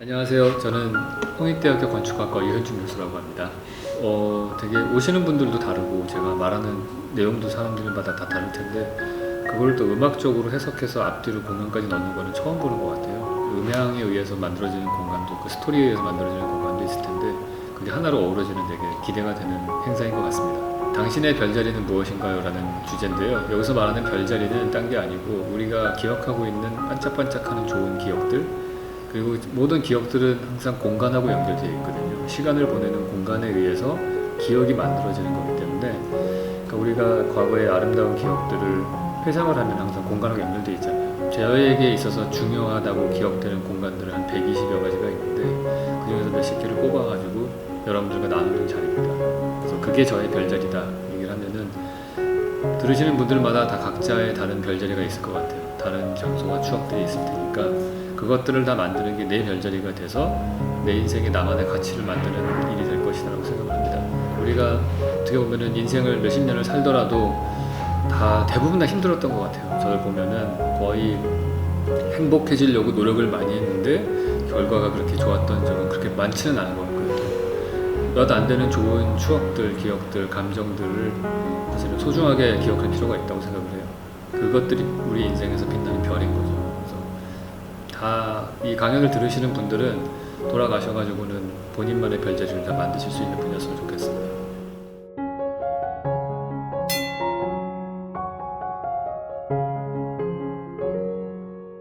안녕하세요. 저는 홍익대학교 건축학과 이현중 교수라고 합니다. 어, 되게 오시는 분들도 다르고 제가 말하는 내용도 사람들마다 다 다를 텐데 그걸 또 음악적으로 해석해서 앞뒤로 공간까지 넣는 거는 처음 보는 것 같아요. 음향에 의해서 만들어지는 공간도 그 스토리에 의해서 만들어지는 공간도 있을 텐데 그게 하나로 어우러지는 되게 기대가 되는 행사인 것 같습니다. 당신의 별자리는 무엇인가요? 라는 주제인데요. 여기서 말하는 별자리는 딴 게 아니고 우리가 기억하고 있는 반짝반짝하는 좋은 기억들 그리고 모든 기억들은 항상 공간하고 연결되어 있거든요. 시간을 보내는 공간에 의해서 기억이 만들어지는 거기 때문에 그러니까 우리가 과거의 아름다운 기억들을 회상을 하면 항상 공간하고 연결되어 있잖아요. 저에게 있어서 중요하다고 기억되는 공간들은 한 120여 가지가 있는데 그 중에서 몇십 개를 꼽아가지고 여러분들과 나누는 자리입니다. 그래서 그게 저의 별자리다 얘기를 하면은 들으시는 분들마다 다 각자의 다른 별자리가 있을 것 같아요. 다른 장소와 추억들이 있을 테니까 그것들을 다 만드는 게 내 별자리가 돼서 내 인생에 나만의 가치를 만드는 일이 될 것이라고 생각을 합니다. 우리가 어떻게 보면은 인생을 몇십 년을 살더라도 다 대부분 다 힘들었던 것 같아요. 저를 보면은 거의 행복해지려고 노력을 많이 했는데 결과가 그렇게 좋았던 적은 그렇게 많지는 않은 것 같거든요. 몇 안 되는 좋은 추억들, 기억들, 감정들을 사실은 소중하게 기억할 필요가 있다고 생각을 해요. 그것들이 우리 인생에서. 그래서 다 이 강연을 들으시는 분들은 돌아가셔가지고는 본인만의 별자리를 다 만드실 수 있는 분이었으면 좋겠습니다.